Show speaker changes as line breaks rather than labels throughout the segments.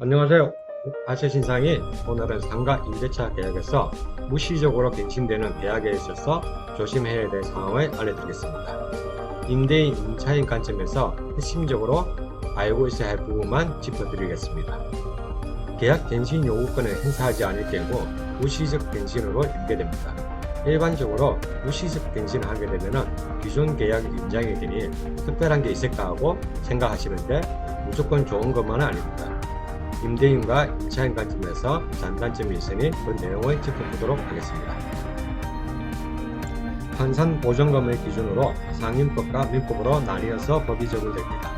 안녕하세요. 아세 신상이 오늘은 상가 임대차 계약에서 무시적으로 갱신되는 계약에 있어서 조심해야 될 상황을 알려드리겠습니다. 임대인, 임차인 관점에서 핵심적으로 알고 있어야 할 부분만 짚어드리겠습니다. 계약 갱신 요구권을 행사하지 않을 경우 무시적 갱신으로 인계됩니다. 일반적으로 무시적 갱신을 하게 되면 기존 계약이 연장이 되니 특별한 게 있을까 하고 생각하시는데 무조건 좋은 것만은 아닙니다. 임대인과 임차인 관점에서 장단점이 있으니 그 내용을 짚어보도록 하겠습니다. 환산 보전금을 기준으로 상인법과 민법으로 나뉘어서 법이 적용됩니다.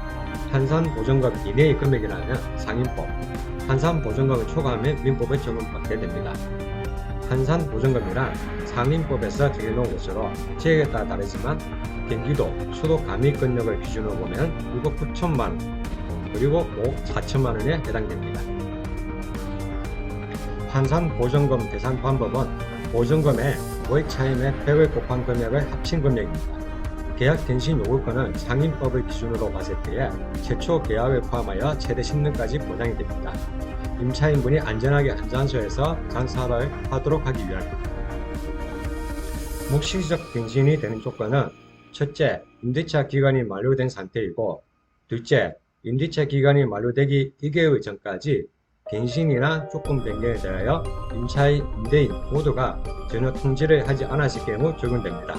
환산 보전금 이내의 금액이라면 상인법, 환산 보전금을 초과하면 민법에 적용받게 됩니다. 환산 보전금이란 상인법에서 정해놓은 것으로 지역에 따라 다르지만 경기도 수도 감익권역을 기준으로 보면 6억 9천만 원, 그리고 5억 4천만 원에 해당됩니다. 환산 보전금 계산 방법은 보전금의 모액 차임의 100을 곱한 금액을 합친 금액입니다. 계약 갱신 요구권은 상인법을 기준으로 봤을 때에 최초 계약을 포함하여 최대 10년까지 보장이 됩니다. 임차인분이 안전하게 한장소에서 장사를 하도록 하기 위함입니다. 묵시적 갱신이 되는 조건은 첫째, 임대차 기간이 만료된 상태이고 둘째, 임대차 기간이 만료되기 2개월 전까지 갱신이나 조건 변경에 대하여 임차인, 임대인 모두가 전혀 통지를 하지 않았을 경우 적용됩니다.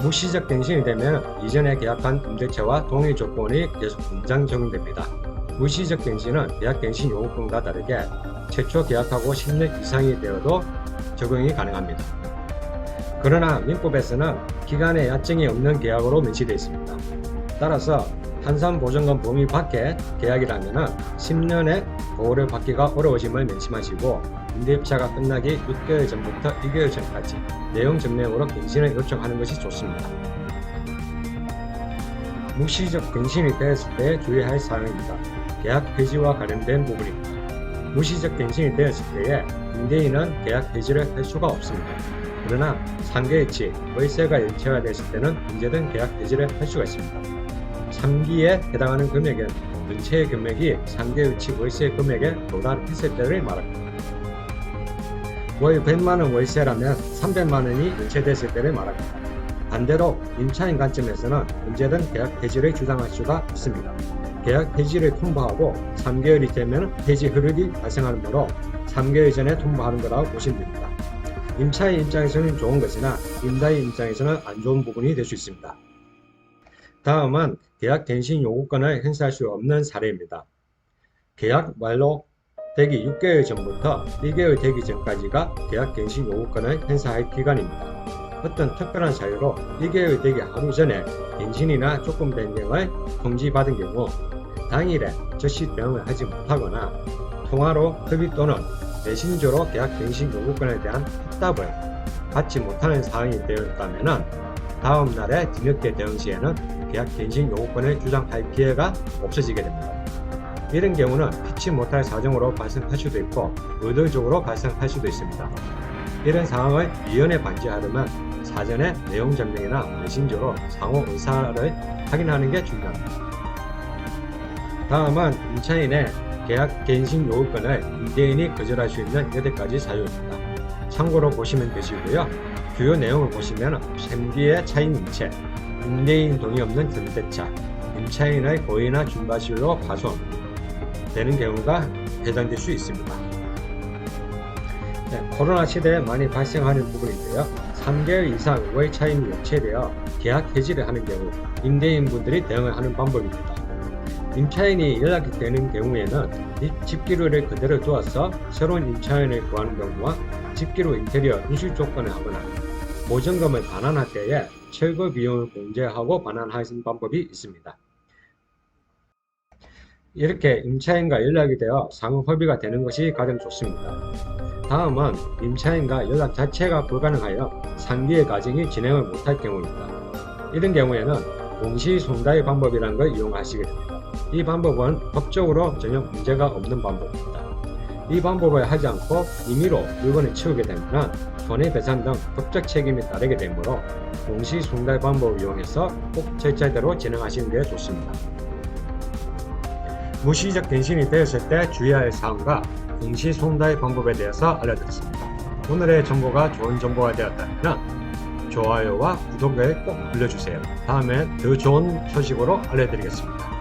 무시적 갱신이 되면 이전에 계약한 임대차와 동일 조건이 계속 연장 적용됩니다. 무시적 갱신은 계약 갱신 요구권과 다르게 최초 계약하고 10년 이상이 되어도 적용이 가능합니다. 그러나 민법에서는 기간에 야증이 없는 계약으로 명시되어 있습니다. 따라서 한산 보증금 범위 밖의 계약이라면 10년의 보호를 받기가 어려워짐을 명심하시고 임대입차가 끝나기 6개월 전부터 2개월 전까지 내용 증명으로 갱신을 요청하는 것이 좋습니다. 무시적 갱신이 되었을 때 주의할 사항입니다. 계약 폐지와 관련된 부분입니다. 무시적 갱신이 되었을 때에 임대인은 계약 폐지를 할 수가 없습니다. 그러나 상계일치, 월세가 일체가 됐을 때는 언제든 계약 폐지를 할 수가 있습니다. 3기에 해당하는 금액은 전체의 금액이 상계일치 월세 금액에 도달했을 때를 말합니다. 월 100만원 월세라면 300만원이 연체됐을 때를 말합니다. 반대로 임차인 관점에서는 언제든 계약 폐지를 주장할 수가 있습니다. 계약 폐지를 통보하고 3개월이 되면 폐지 흐름이 발생하므로 3개월 전에 통보하는 거라고 보시면 됩니다. 임차인 입장에서는 좋은 것이나 임대인 입장에서는 안 좋은 부분이 될 수 있습니다. 다음은 계약 갱신 요구권을 행사할 수 없는 사례입니다. 계약 완료 되기 6개월 전부터 1개월 되기 전까지가 계약 갱신 요구권을 행사할 기간입니다. 어떤 특별한 사유로 1개월 되기 하루 전에 갱신이나 조건 변경을 통지받은 경우 당일에 즉시 대응을 하지 못하거나 통화로 협의 또는 메신저로 계약 갱신 요구권에 대한 답답을 받지 못하는 사항이 되었다면 다음 날에 뒤늦게 대응 시에는 계약 갱신 요구권을 주장할 기회가 없어지게 됩니다. 이런 경우는 피치 못할 사정으로 발생할 수도 있고 의도적으로 발생할 수도 있습니다. 이런 상황을 미연에 방지하려면 사전에 내용 전명이나 메신저로 상호 의사를 확인하는 게 중요합니다. 다음은 임차인의 계약 갱신 요구권을 임대인이 거절할 수 있는 8가지 사유입니다. 참고로 보시면 되시고요. 주요 내용을 보시면 생기의 차인 임체, 임대인 동의 없는 전대차, 임차인의 고의나 준바실로 파손 되는 경우가 해당될 수 있습니다. 네, 코로나 시대에 많이 발생하는 부분인데요. 3개월 이상 월 차임이 연체되어 계약 해지를 하는 경우 임대인분들이 대응을 하는 방법입니다. 임차인이 연락이 되는 경우에는 이 집기루를 그대로 두어서 새로운 임차인을 구하는 경우와 집기루 인테리어 인수 조건을 하거나 보증금을 반환할 때에 철거 비용을 공제하고 반환하는 방법이 있습니다. 이렇게 임차인과 연락이 되어 상호 협의가 되는 것이 가장 좋습니다. 다음은 임차인과 연락 자체가 불가능하여 상기의 과정이 진행을 못할 경우입니다. 이런 경우에는 동시 손다의 방법이라는 걸 이용하시게 됩니다. 이 방법은 법적으로 전혀 문제가 없는 방법입니다. 이 방법을 하지 않고 임의로 물건을 치우게 되면 손해배상 등 법적 책임이 따르게 되므로 동시 손달 방법을 이용해서 꼭 절차대로 진행하시는 게 좋습니다. 무시적 갱신이 되었을 때 주의할 사항과 공시 손달 방법에 대해서 알려드렸습니다. 오늘의 정보가 좋은 정보가 되었다면 좋아요와 구독을 꼭 눌러주세요. 다음에 더 좋은 소식으로 알려드리겠습니다.